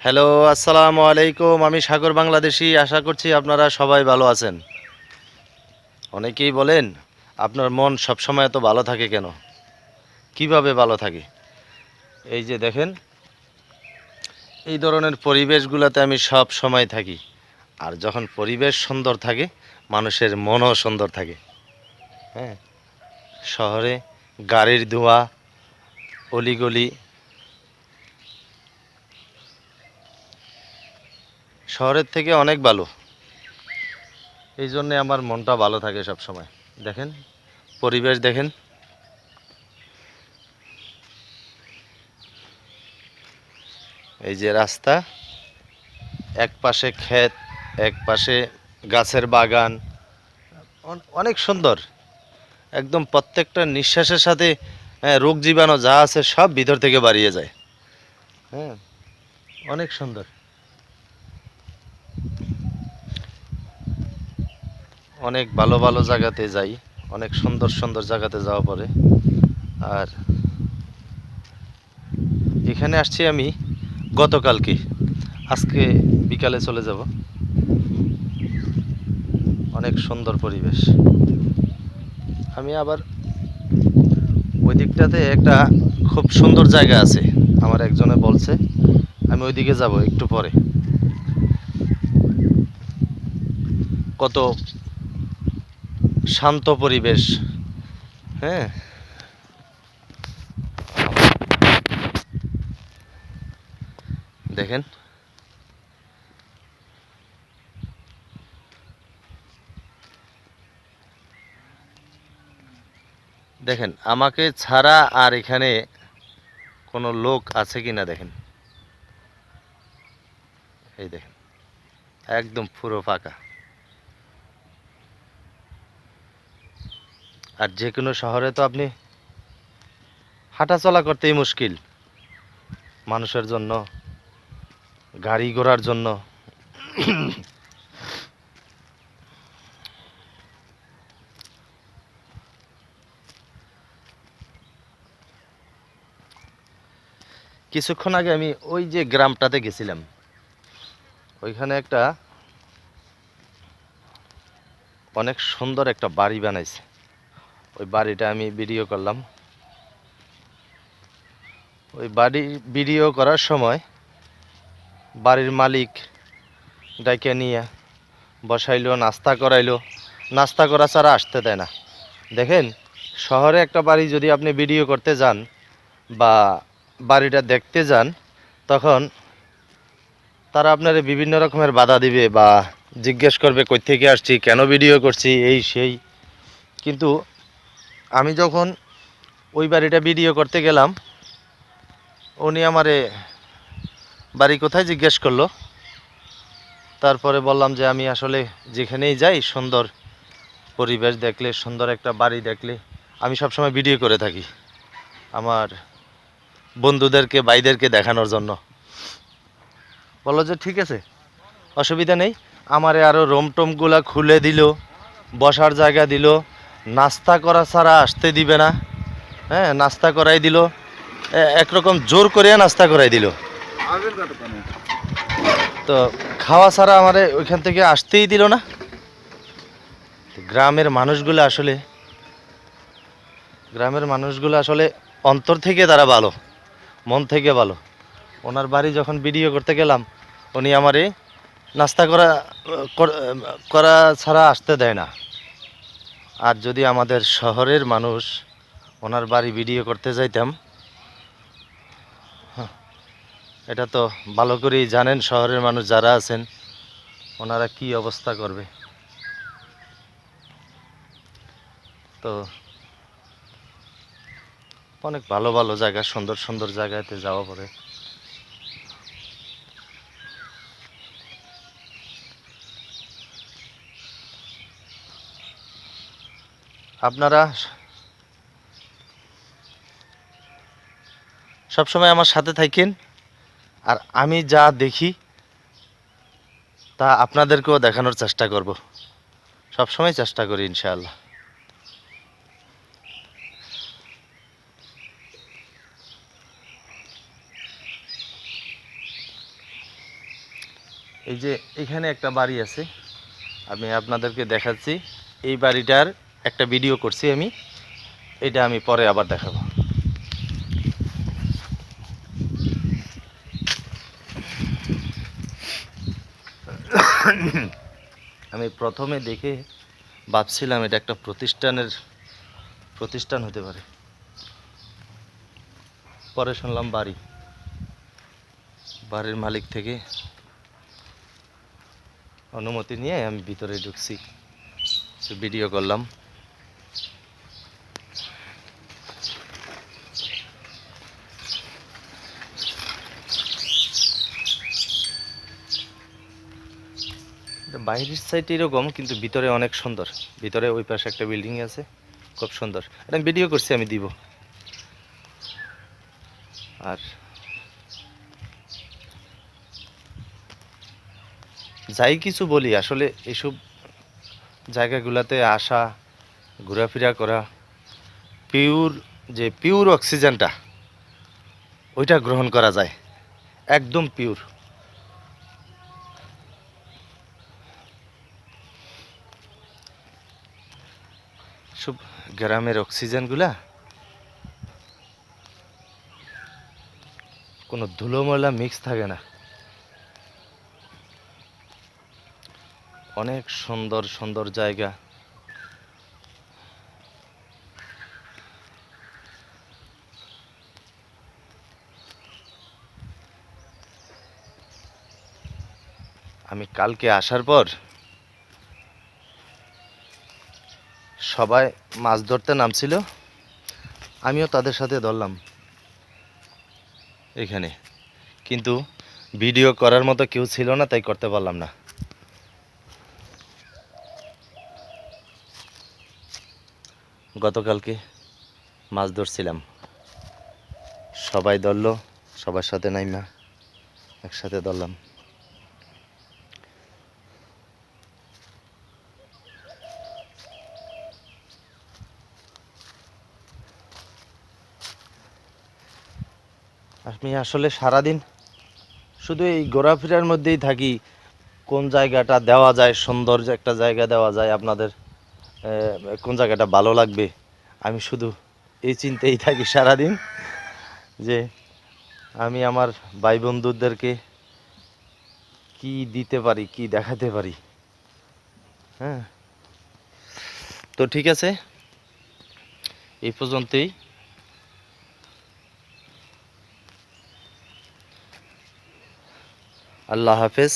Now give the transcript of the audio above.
Hello, আসসালামু আলাইকুম। আমি সাগর বাংলাদেশি। আশা করছি আপনারা সবাই ভালো আছেন। অনেকেই বলেন, আপনার মন সবসময় এত ভালো থাকে কেন? কীভাবে ভালো থাকে? এই যে দেখেন, এই ধরনের পরিবেশগুলোতে আমি সব সময় থাকি। আর যখন পরিবেশ সুন্দর থাকে, মানুষের মনও সুন্দর থাকে। হ্যাঁ শহরে গাড়ির ধোঁয়া, অলিগলি শহরের থেকে অনেক ভালো। এই জন্যে আমার মনটা ভালো থাকে সব সময় দেখেন পরিবেশ দেখেন। এই যে রাস্তা এক পাশে ক্ষেত এক পাশে গাছের বাগান। অনেক সুন্দর। একদম প্রত্যেকটা নিঃশ্বাসের সাথে হ্যাঁ, রোগ জীবাণু যা আছে সব ভিতর থেকে বাড়িয়ে যায়। হ্যাঁ অনেক সুন্দর। অনেক ভালো ভালো জায়গাতে যাই, অনেক সুন্দর সুন্দর জায়গাতে যাওয়া পরে আর এখানে আসছি আমি গতকালকে। আজকে বিকালে চলে যাব। অনেক সুন্দর পরিবেশ। আমি আবার ওই দিকটাতে একটা খুব সুন্দর জায়গা আছে, আমার একজনে বলছে। আমি ওইদিকে যাব একটু পরে। কত শান্ত পরিবেশ। হ্যাঁ? দেখেন। দেখেন, আমাকে ছাড়া আর এখানে কোনো লোক আছে কি না দেখেন। এই দেখেন, একদম পুরো ফাঁকা। আর যে কোনো শহরে তো আপনি হাঁটাচলা করতেই মুশকিল। মানুষের জন্য, গাড়ি ঘোড়ার জন্য। কিছুক্ষণ আগে আমি ওই যে গ্রামটাতে গেছিলাম। ওইখানে একটা অনেক সুন্দর একটা বাড়ি বানাইছে। ওই বাড়িটা আমি ভিডিও করলাম। ওই বাড়ি ভিডিও করার সময় বাড়ির মালিক ডাইকে নিয়ে বসাইলো, নাস্তা করাইলো। নাস্তা করা ছাড়া আসতে দেয় না। দেখেন, শহরে একটা বাড়ি যদি আপনি ভিডিও করতে যান বা বাড়িটা দেখতে যান, তখন তারা আপনার বিভিন্ন রকমের বাধা দিবে বা জিজ্ঞেস করবে, কই থেকে আসছি? কেন ভিডিও করছি? এই, সেই। কিন্তু আমি যখন ওই বাড়িটা ভিডিও করতে গেলাম, উনি আমারে বাড়ি কোথায় জিজ্ঞেস করল। তারপরে বললাম যে আমি আসলে যেখানেই যাই সুন্দর পরিবেশ দেখলে, সুন্দর একটা বাড়ি দেখলে, আমি সবসময় ভিডিও করে থাকি আমার বন্ধুদেরকে, ভাইদেরকে দেখানোর জন্য। বলল যে ঠিক আছে, অসুবিধা নেই। আমারে আরও রোম টোমগুলা খুলে দিল, বসার জায়গা দিল নাস্তা করা ছাড়া আসতে দিবে না। হ্যাঁ নাস্তা করাই দিল। একরকম জোর করে নাস্তা করাই দিল। তো খাওয়া ছাড়া আমারে ওইখান থেকে আসতেই দিল না। গ্রামের মানুষগুলো আসলে গ্রামের মানুষগুলো আসলে অন্তর থেকে তারা ভালো মন থেকে ভালো। ওনার বাড়ি যখন ভিডিও করতে গেলাম উনি আমারে নাস্তা করা কর- করা ছাড়া আসতে দেয় না। আর যদি আমাদের শহরের মানুষ ওনার বাড়ি ভিডিও করতে যাইতাম হ্যাঁ, এটা তো ভালো করেই জানেন শহরের মানুষ যারা আছেন ওনারা কি অবস্থা করবে। তো অনেক ভালো ভালো জায়গা সুন্দর সুন্দর জায়গাতে যাওয়া পড়ে। আপনারা সবসময় আমার সাথে থাকেন আর আমি যা দেখি তা আপনাদেরকেও দেখানোর চেষ্টা করব। সবসময় চেষ্টা করি, ইনশাআল্লাহ। এই যে এখানে একটা বাড়ি আছে, আমি আপনাদেরকে দেখাচ্ছি। এই বাড়িটার একটা ভিডিও করছি আমি। এটা আমি পরে আবার দেখাবো। আমি প্রথমে দেখে ভাবছিলাম এটা একটা প্রতিষ্ঠানের প্রতিষ্ঠান হতে পারে। পরে শুনলাম বাড়ি। বাড়ির মালিক থেকে অনুমতি নিয়ে আমি ভিতরে ঢুকছি। ভিডিও করলাম। বাইরের সাইড এরকম, কিন্তু ভিতরে অনেক সুন্দর। ভিতরে ওই পাশে একটা বিল্ডিং আছে, খুব সুন্দর। এটা ভিডিও করছি, আমি দিব। আর যাই কিছু বলি, আসলে এসব জায়গাগুলোতে আসা, ঘোরাফেরা করা পিওর যে পিওর অক্সিজেনটা ওইটা গ্রহণ করা যায়। একদম পিওর সব গ্রামের অক্সিজেনগুলা কোনো ধুলো ময়লা মিক্স থাকে না। অনেক সুন্দর সুন্দর জায়গা। আমি কালকে আসার পর সবাই মাছ ধরতে নামছিল। আমিও তাদের সাথে ধরলাম। এখানে। কিন্তু ভিডিও করার মতো কেউ ছিল না, তাই করতে পারলাম না। গতকালকে মাছ ধরছিলাম। সবাই ধরলো, সবার সাথে নাইমা একসাথে ধরলাম। আমি আসলে সারাদিন শুধু এই ঘোরাফেরার মধ্যেই থাকি। কোন জায়গাটা দেওয়া যায়, সুন্দর যে একটা জায়গা দেওয়া যায় আপনাদের কোন জায়গাটা ভালো লাগবে? আমি শুধু এই চিন্তেই থাকি সারাদিন যে আমি আমার ভাই বন্ধুদেরকে কি দিতে পারি, কি দেখাতে পারি। হ্যাঁ। তো ঠিক আছে। এই পর্যন্তই। আল্লাহ হাফেজ